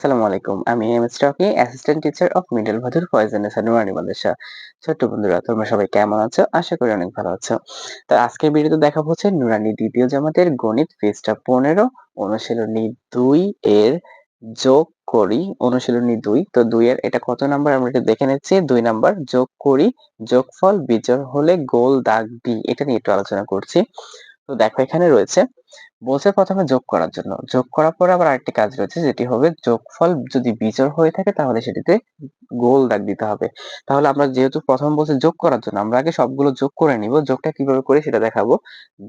আসসালামু আলাইকুম। আমি M S Rocky assistant teacher of Middle Bhadur Faizan Nurani Madrasa ছোট্ট বন্ধুরা, তোমরা সবাই কেমন আছো? আশা করি অনেক ভালো আছো। তো আজকের ভিডিওতে দেখা হচ্ছে নুরানি দ্বিতীয় জামাতের গণিত পৃষ্ঠা পনেরো, অনুশীলনী দুই এর যোগ করি, অনুশীলনী দুই। তো দুই এর এটা কত নাম্বার? আমরা এটা দেখে নিচ্ছি। দুই নাম্বার, যোগ করি, যোগফল বিজোড় হলে গোল দাগ দি এটা নিয়ে একটু আলোচনা করছি। তো দেখো এখানে রয়েছে বলছে প্রথমে যোগ করার জন্য। যোগ করার পরে আবার আরেকটি কাজ রয়েছে, যেটি হবে যোগফল যদি বিজোড় হয়ে থাকে তাহলে সেটিতে গোল দাগ দিতে হবে। তাহলে আমরা যেহেতু প্রথম বলছে যোগ করার জন্য, আমরা আগে সবগুলো যোগ করে নিব। যোগটা কীভাবে করি সেটা দেখাবো।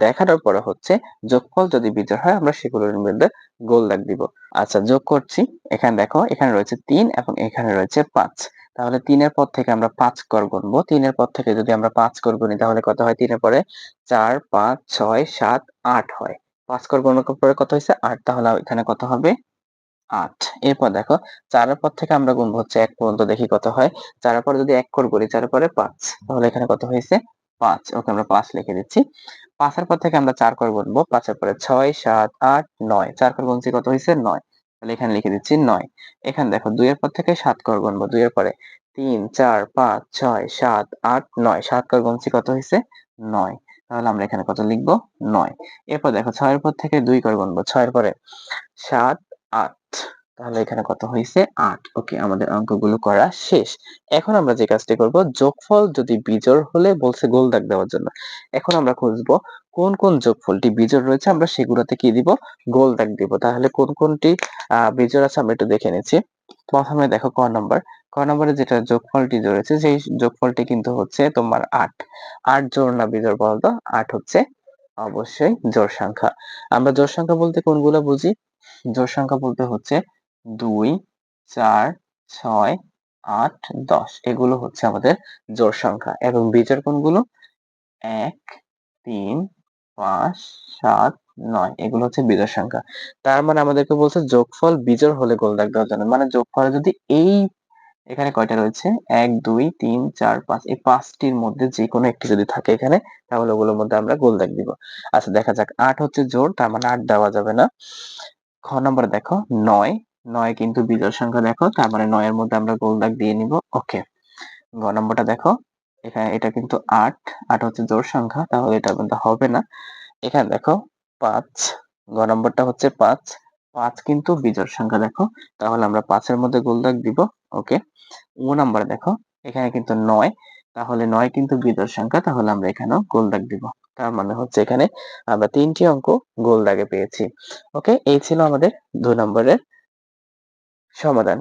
দেখানোর পরে হচ্ছে যোগফল যদি বিজোড় হয়, আমরা সেগুলোর মধ্যে গোল দাগ দিব। আচ্ছা যোগ করছি। এখানে দেখো, এখানে রয়েছে তিন এবং এখানে রয়েছে পাঁচ। তাহলে তিনের পর থেকে আমরা পাঁচ কর গুনবো। তিনের পর থেকে যদি আমরা পাঁচ কর গুনি, তাহলে কত হয়? তিনের পরে চার, পাঁচ, ছয়, সাত, আট হয়। পাঁচ গণনা পরে কত হয়েছে? আট। তাহলে এখানে কত হবে? আট। এরপর দেখো, চারের পর থেকে আমরা গুনবো হচ্ছে এক পর্যন্ত দেখি কত হয়। চারের পরে যদি এক কর করি, চারের পরে পাঁচ। তাহলে এখানে কত হয়েছে? পাঁচ। ওকে, আমরা পাঁচ লিখে দিচ্ছি। পাঁচের পর থেকে আমরা চার কর গুনবো। পাঁচের পরে ছয়, সাত, আট, নয়। চার কর গুনছি কত হয়েছে? নয়। তাহলে এখানে লিখে দিচ্ছি নয়। এখানে দেখো, দুইয়ের পর থেকে সাত কর গুনবো। দুইয়ের পরে তিন, চার, পাঁচ, ছয়, সাত, আট, নয়। সাত কর গুনছি কত হয়েছে? নয়। তাহলে আমরা এখানে কত লিখব? নয়। এরপর দেখো ছয়ের পর থেকে দুই করে গুনবো। ছয়ের পরে সাত, আট। তাহলে এখানে কত হয়েছে আট। ওকে, আমাদের অঙ্কগুলো করা শেষ। এখন আমরা যে কাজটি করব, যোগফল যদি বিজোড় হলে বলছে গোল দাগ দেওয়ার জন্য। এখন আমরা খুঁজবো কোন কোন যোগফলটি বিজোড় রয়েছে, আমরা সেগুলোতে কি দিব? গোল দাগ দিব। তাহলে কোন কোনটি বিজোড় আছে আমরা একটু দেখে নিচ্ছি। প্রথমে দেখো ক নম্বর। ক নম্বরে যেটা যোগফলটি রয়েছে সেই যোগফলটি কিন্তু হচ্ছে তোমার আট। আট জোড় না বিজোড় বলতো আট হচ্ছে অবশ্যই জোড় সংখ্যা। আমরা জোড় সংখ্যা বলতে কোনগুলো বুঝি? জোড় সংখ্যা বলতে হচ্ছে দুই, চার, ছয়, আট, দশ। এগুলো হচ্ছে আমাদের জোড় সংখ্যা। এবং বিজোড় কোনগুলো? এক, তিন, পাঁচ, সাত, নয়। এগুলো হচ্ছে বিজোড় সংখ্যা। তার মানে আমাদেরকে বলছে যোগফল বিজোড় হলে গোল দাগ দেওয়ার জন্য। মানে যোগফলে যদি এই এখানে কয়টা রয়েছে? এক, দুই, তিন, চার, পাঁচ। এই পাঁচটির মধ্যে যে কোনো একটি যদি থাকে এখানে, তাহলে ওগুলোর মধ্যে আমরা গোল দাগ দিব। আচ্ছা দেখা যাক। আট হচ্ছে জোর, তার মানে আট দেওয়া যাবে না। খ নম্বরে দেখো, নয়। নয় কিন্তু বিজোড় সংখ্যা দেখো, তার মানে নয়ের মধ্যে আমরা গোল দাগ দিয়ে নিব। ওকে। গ নম্বরটা দেখো, এখানে এটা কিন্তু আট। আট হচ্ছে জোড় সংখ্যা, তাহলে এটা কিন্তু হবে না। এখানে দেখো, পাঁচ। গ নম্বরটা হচ্ছে পাঁচ। পাঁচ কিন্তু বিজোড় সংখ্যা দেখো, তাহলে আমরা পাঁচের মধ্যে গোল দাগ দিব। ওকে? ও নাম্বার দেখো, এখানে কিন্তু নয়। তাহলে নয় কিন্তু বিজোড় সংখ্যা, তাহলে আমরা এখানেও গোল দাগ দিব। তার মানে হচ্ছে এখানে আমরা তিনটি অঙ্ক গোল দাগে পেয়েছি। ওকে? এই ছিল আমাদের দুই নম্বরের সমাধান।